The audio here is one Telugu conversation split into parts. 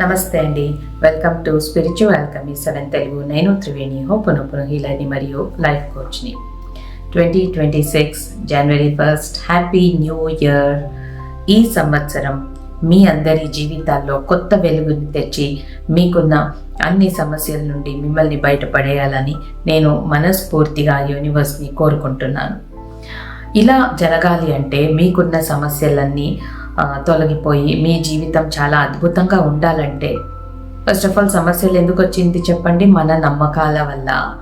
నమస్తే అండి. Welcome to spiritual welcome seven Telugu. నేను త్రివేణి. హోపునొప్పును హీలని మరియు life కోచ్ని. Twenty twenty six January first. Happy new year. ఈ సంవత్సరం మీ అందరి జీవితాల్లో కొత్త వెలుగుని తెచ్చి మీకున్న అన్ని సమస్యల నుండి మిమ్మల్ని బయటపడేయాలని నేను మనస్ఫూర్తిగా యూనివర్స్ని కోరుకుంటున్నాను. ఇలా జరగాలి అంటే మీకున్న సమస్యలన్నీ తొలగిపోయి మీ జీవితం చాలా అద్భుతంగా ఉండాలంటే ఫస్ట్ ఆఫ్ ఆల్ సమస్యలు ఎందుకు వచ్చింది చెప్పండి? మన నమ్మకాల వల్ల.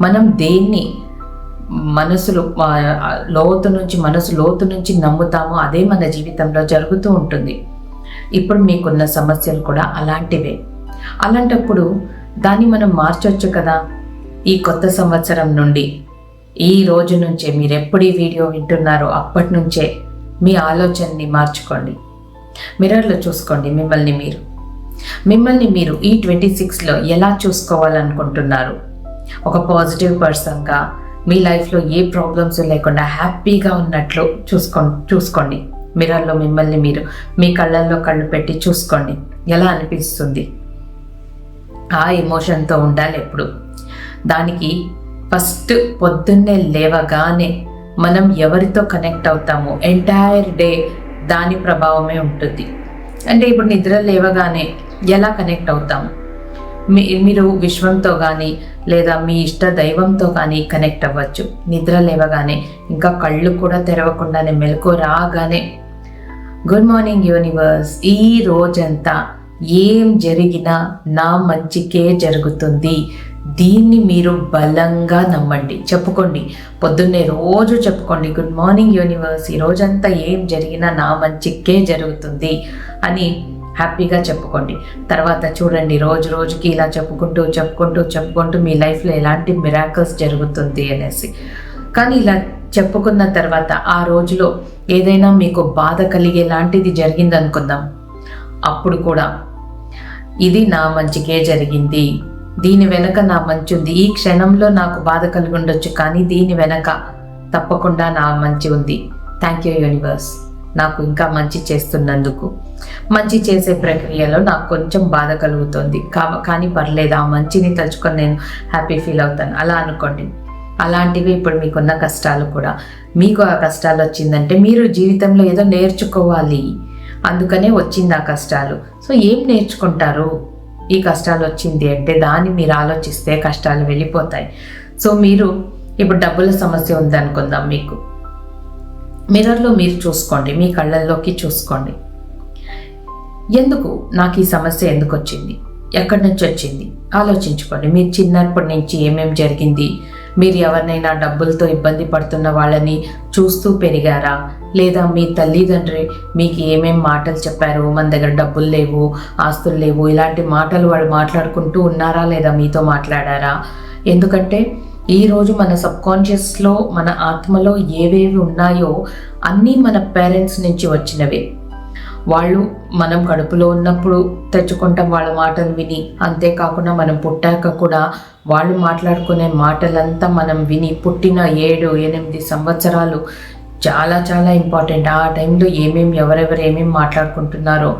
మనం దేన్ని మనసులో లోతు నుంచి మనసు లోతు నుంచి నమ్ముతామో అదే మన జీవితంలో జరుగుతూ ఉంటుంది. ఇప్పుడు మీకున్న సమస్యలు కూడా అలాంటివే. అలాంటప్పుడు దాన్ని మనం మార్చొచ్చు కదా? ఈ కొత్త సంవత్సరం నుండి ఈ రోజు నుంచే మీరు ఎప్పుడు ఈ వీడియో వింటున్నారో అప్పటి నుంచే మీ ఆలోచనని మార్చుకోండి. మిర్రర్లో చూసుకోండి మిమ్మల్ని మీరు. మిమ్మల్ని మీరు ఈ ట్వంటీ సిక్స్లో ఎలా చూసుకోవాలనుకుంటున్నారు? ఒక పాజిటివ్ పర్సన్గా మీ లైఫ్లో ఏ ప్రాబ్లమ్స్ లేకుండా హ్యాపీగా ఉన్నట్లు చూసుకో చూసుకోండి. మిర్రర్లో మిమ్మల్ని మీరు మీ కళ్ళల్లో కళ్ళు పెట్టి చూసుకోండి. ఎలా అనిపిస్తుంది? ఆ ఎమోషన్తో ఉండాలి ఎప్పుడు. దానికి ఫస్ట్ పొద్దున్నే లేవగానే మనం ఎవరితో కనెక్ట్ అవుతామో ఎంటైర్ డే దాని ప్రభావమే ఉంటుంది. అంటే ఇప్పుడు నిద్ర లేవగానే ఎలా కనెక్ట్ అవుతాము? మీ మీరు విశ్వంతో కానీ లేదా మీ ఇష్ట దైవంతో కానీ కనెక్ట్ అవ్వచ్చు. నిద్ర లేవగానే ఇంకా కళ్ళు కూడా తెరవకుండానే మెలకు రాగానే గుడ్ మార్నింగ్ యూనివర్స్ ఈ రోజంతా ఏం జరిగినా నా మంచికే జరుగుతుంది. దీన్ని మీరు బలంగా నమ్మండి. చెప్పుకోండి. పొద్దున్నే రోజు చెప్పుకోండి. Good morning universe. ఈ రోజంతా ఏం జరిగినా నా మంచికే జరుగుతుంది అని హ్యాపీగా చెప్పుకోండి. తర్వాత చూడండి రోజు రోజుకి ఇలా చెప్పుకుంటూ చెప్పుకుంటూ చెప్పుకుంటూ మీ లైఫ్లో ఎలాంటి మిరాకల్స్ జరుగుతుంది అనేసి. కానీ ఇలా చెప్పుకున్న తర్వాత ఆ రోజులో ఏదైనా మీకు బాధ కలిగే లాంటిది అప్పుడు కూడా. ఇది నా మంచికే జరిగింది. దీని వెనక నా మంచి ఉంది ఈ క్షణంలో నాకు బాధ కలిగి ఉండొచ్చు కానీ దీని వెనక తప్పకుండా నా మంచి ఉంది. థ్యాంక్ యూ యూనివర్స్ నాకు ఇంకా మంచి చేస్తున్నందుకు. మంచి చేసే ప్రక్రియలో నాకు కొంచెం బాధ కలుగుతుంది. కా కానీ పర్లేదు ఆ మంచిని తలుచుకొని నేను హ్యాపీ ఫీల్ అవుతాను. అలా అనుకోండి. అలాంటివి ఇప్పుడు మీకున్న కష్టాలు కూడా. మీకు ఆ కష్టాలు వచ్చిందంటే మీరు జీవితంలో ఏదో నేర్చుకోవాలి. అందుకనే వచ్చింది ఆ కష్టాలు. సో ఏం నేర్చుకుంటారు? ఈ కష్టాలు వచ్చింది అంటే దాన్ని మీరు ఆలోచిస్తే కష్టాలు వెళ్ళిపోతాయి. సో మీరు ఇప్పుడు డబ్బుల సమస్య ఉందనుకుందాం మీకు. మిర్రర్లో మీరు చూసుకోండి మీ కళ్ళల్లోకి చూసుకోండి. ఎందుకు? నాకు ఈ సమస్య ఎందుకు వచ్చింది? ఎక్కడి నుంచి వచ్చింది? ఆలోచించుకోండి. మీరు చిన్నప్పటి నుంచి ఏమేమి జరిగింది? మీరు ఎవరినైనా డబ్బులతో ఇబ్బంది పడుతున్న వాళ్ళని చూస్తూ పెరిగారా? లేదా మీ తల్లిదండ్రి మీకు ఏమేం మాటలు చెప్పారు? మన దగ్గర డబ్బులు లేవు ఆస్తులు లేవు ఇలాంటి మాటలు వాళ్ళు మాట్లాడుకుంటూ ఉన్నారా లేదా మీతో మాట్లాడారా? ఎందుకంటే ఈరోజు మన సబ్కాన్షియస్లో మన ఆత్మలో ఏవేవి ఉన్నాయో అన్నీ మన పేరెంట్స్ నుంచి వచ్చినవే. వాళ్ళు మనం కడుపులో ఉన్నప్పుడు తెచ్చుకుంటాం వాళ్ళ మాటలు విని అంతేకాకుండా మనం పుట్టాక కూడా వాళ్ళు మాట్లాడుకునే మాటలంతా మనం విని పుట్టిన ఏడు ఎనిమిది సంవత్సరాలు చాలా చాలా ఇంపార్టెంట్. ఆ టైంలో ఏమేమి ఎవరెవరు ఏమేమి మాట్లాడుకుంటున్నారో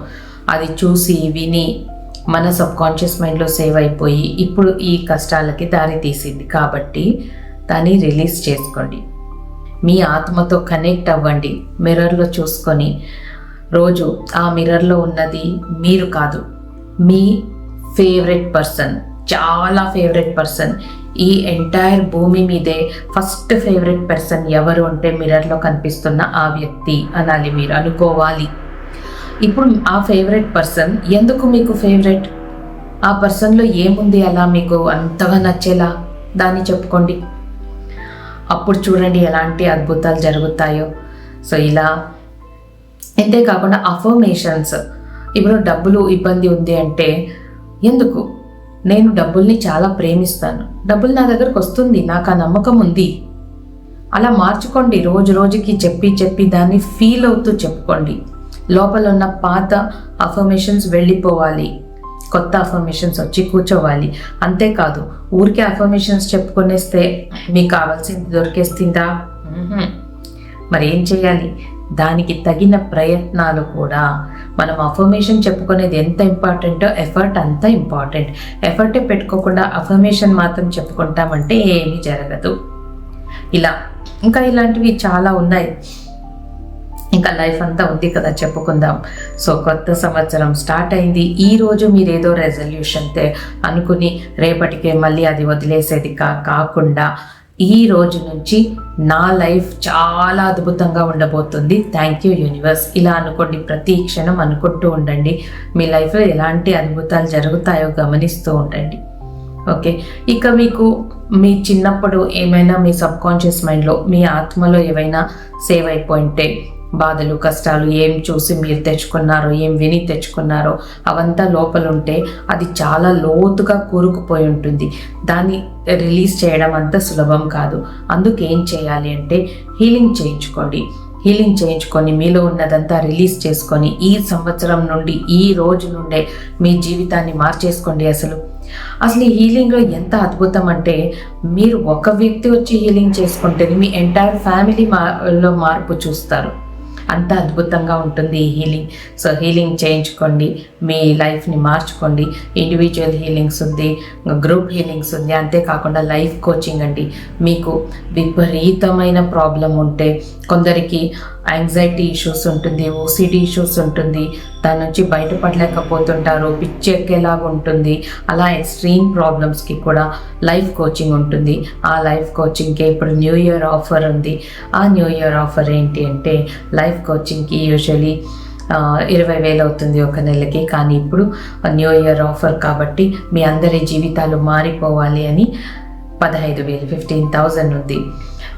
అది చూసి విని మన సబ్కాన్షియస్ మైండ్లో సేవ్ అయిపోయి ఇప్పుడు ఈ కష్టాలకి దారి తీసింది. కాబట్టి దాన్ని రిలీజ్ చేసుకోండి. మీ ఆత్మతో కనెక్ట్ అవ్వండి. మిర్రర్లో చూసుకొని రోజు ఆ మిర్రర్లో ఉన్నది మీరు కాదు. మీ ఫేవరెట్ పర్సన్ చాలా ఫేవరెట్ పర్సన్. ఈ ఎంటైర్ భూమి మీదే ఫస్ట్ ఫేవరెట్ పర్సన్ ఎవరు అంటే మిర్రర్లో కనిపిస్తున్న ఆ వ్యక్తి అనాలి మీరు అనుకోవాలి. ఇప్పుడు ఆ ఫేవరెట్ పర్సన్ ఎందుకు మీకు ఫేవరెట్? ఆ పర్సన్లో ఏముంది అలా మీకు అంతగా నచ్చేలా? దాన్ని చెప్పుకోండి. అప్పుడు చూడండి ఎలాంటి అద్భుతాలు జరుగుతాయో. సో ఇలా అంతేకాకుండా అఫర్మేషన్స్ ఇప్పుడు డబ్బులు ఇబ్బంది ఉంది అంటే ఎందుకు? నేను డబ్బుల్ని చాలా ప్రేమిస్తాను. డబ్బులు నా దగ్గరకు వస్తుంది నాకు ఆ నమ్మకం ఉంది. అలా మార్చుకోండి. రోజు రోజుకి చెప్పి చెప్పి దాన్ని ఫీల్ అవుతూ చెప్పుకోండి. లోపల ఉన్న పాత అఫర్మేషన్స్ వెళ్ళిపోవాలి. కొత్త అఫర్మేషన్స్ వచ్చి కూర్చోవాలి. అంతేకాదు ఊరికే అఫర్మేషన్స్ చెప్పుకొనేస్తే మీకు కావాల్సింది దొరికేస్తుందా? మరి ఏం చేయాలి? దానికి తగిన ప్రయత్నాలు కూడా. మనం అఫర్మేషన్ చెప్పుకునేది ఎంత ఇంపార్టెంటో ఎఫర్ట్ అంత ఇంపార్టెంట్ ఎఫర్టే పెట్టుకోకుండా అఫర్మేషన్ మాత్రం చెప్పుకుంటామంటే ఏమీ జరగదు. ఇలా ఇంకా ఇలాంటివి చాలా ఉన్నాయి. ఇంకా లైఫ్ అంతా ఉంది కదా చెప్పుకుందాం. సో కొత్త సంవత్సరం స్టార్ట్ అయింది. ఈ రోజు మీరు ఏదో రెజల్యూషన్తే అనుకుని రేపటికే మళ్ళీ అది వదిలేసేది కా కాకుండా ఈ రోజు నుంచి నా లైఫ్ చాలా అద్భుతంగా ఉండబోతుంది. థ్యాంక్ యూ యూనివర్స్ ఇలా అనుకోండి ప్రతి క్షణం అనుకుంటూ ఉండండి. మీ లైఫ్లో ఎలాంటి అద్భుతాలు జరుగుతాయో గమనిస్తూ ఉండండి. ఓకే ఇక మీకు మీ చిన్నప్పుడు ఏమైనా మీ సబ్కాన్షియస్ మైండ్లో మీ ఆత్మలో ఏవైనా సేవ్ అయిపోయింటే బాధలు కష్టాలు ఏం చూసి మీరు తెచ్చుకున్నారో ఏం విని తెచ్చుకున్నారో అవంతా లోపలుంటే అది చాలా లోతుగా కూరుకుపోయి ఉంటుంది. దాన్ని రిలీజ్ చేయడం అంత సులభం కాదు. అందుకేం ఏం చేయాలి అంటే హీలింగ్ చేయించుకోండి. హీలింగ్ చేయించుకొని మీలో ఉన్నదంతా రిలీజ్ చేసుకొని ఈ సంవత్సరం నుండి ఈ రోజు నుండే మీ జీవితాన్ని మార్చేసుకోండి అసలు. అసలు ఈ హీలింగ్లో ఎంత అద్భుతం అంటే మీరు ఒక వ్యక్తి వచ్చి హీలింగ్ చేసుకుంటే మీ ఎంటైర్ ఫ్యామిలీ లో మార్పు చూస్తారు. అంత అద్భుతంగా ఉంటుంది ఈ హీలింగ్. సో హీలింగ్ చేయించుకోండి మీ లైఫ్ని మార్చుకోండి. ఇండివిజువల్ హీలింగ్స్ ఉంది గ్రూప్ హీలింగ్స్ ఉంది అంతేకాకుండా లైఫ్ కోచింగ్ అండి. మీకు విపరీతమైన ప్రాబ్లం ఉంటే కొందరికి యాంగ్జైటీ ఇష్యూస్ ఉంటుంది ఓసిడి ఇష్యూస్ ఉంటుంది. దాని నుంచి బయటపడలేకపోతుంటారు పిచ్చి ఉంటుంది. అలా ఎక్స్ట్రీమ్ ప్రాబ్లమ్స్కి కూడా లైఫ్ కోచింగ్ ఉంటుంది. ఆ లైఫ్ కోచింగ్కి ఇప్పుడు న్యూ ఇయర్ ఆఫర్ ఉంది. ఆ న్యూ ఇయర్ ఆఫర్ ఏంటి అంటే లైఫ్ కోచింగ్కి యూజువలీ ఇరవై వేలు అవుతుంది ఒక నెలకి. కానీ ఇప్పుడు న్యూ ఇయర్ ఆఫర్ కాబట్టి మీ అందరి జీవితాలు మారిపోవాలి అని పదహైదు వేలు ఫిఫ్టీన్ థౌజండ్ ఉంది.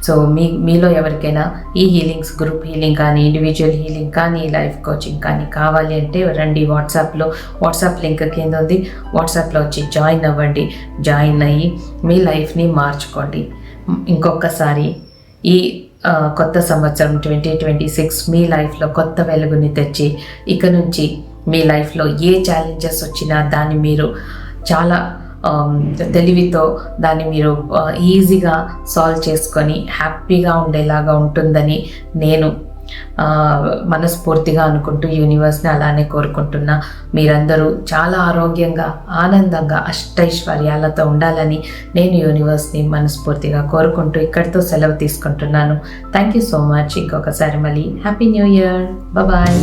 సో మీ మీలో ఎవరికైనా ఈ హీలింగ్స్ గ్రూప్ హీలింగ్ కానీ ఇండివిజువల్ హీలింగ్ కానీ లైఫ్ కోచింగ్ కానీ కావాలి అంటే రండి వాట్సాప్లో. వాట్సాప్ లింక్ కింద ఉంది. వాట్సాప్లో వచ్చి జాయిన్ అవ్వండి. జాయిన్ అయ్యి మీ లైఫ్ని మార్చుకోండి. ఇంకొకసారి ఈ కొత్త సంవత్సరం ట్వంటీ ట్వంటీ సిక్స్ మీ లైఫ్లో కొత్త వెలుగుని తెచ్చి ఇక నుంచి మీ లైఫ్లో ఏ ఛాలెంజెస్ వచ్చినా దాన్ని మీరు చాలా Um, తెలివితో దాన్ని మీరు ఈజీగా సాల్వ్ చేసుకొని హ్యాపీగా ఉండేలాగా ఉంటుందని నేను మనస్ఫూర్తిగా అనుకుంటూ యూనివర్స్ని అలానే కోరుకుంటున్నా. మీరందరూ చాలా ఆరోగ్యంగా ఆనందంగా అష్టైశ్వర్యాలతో ఉండాలని నేను యూనివర్స్ని మనస్ఫూర్తిగా కోరుకుంటూ ఇక్కడితో సెలవు తీసుకుంటున్నాను. థ్యాంక్ యూ సో మచ్ ఇంకొకసారి మళ్ళీ. Happy new year bye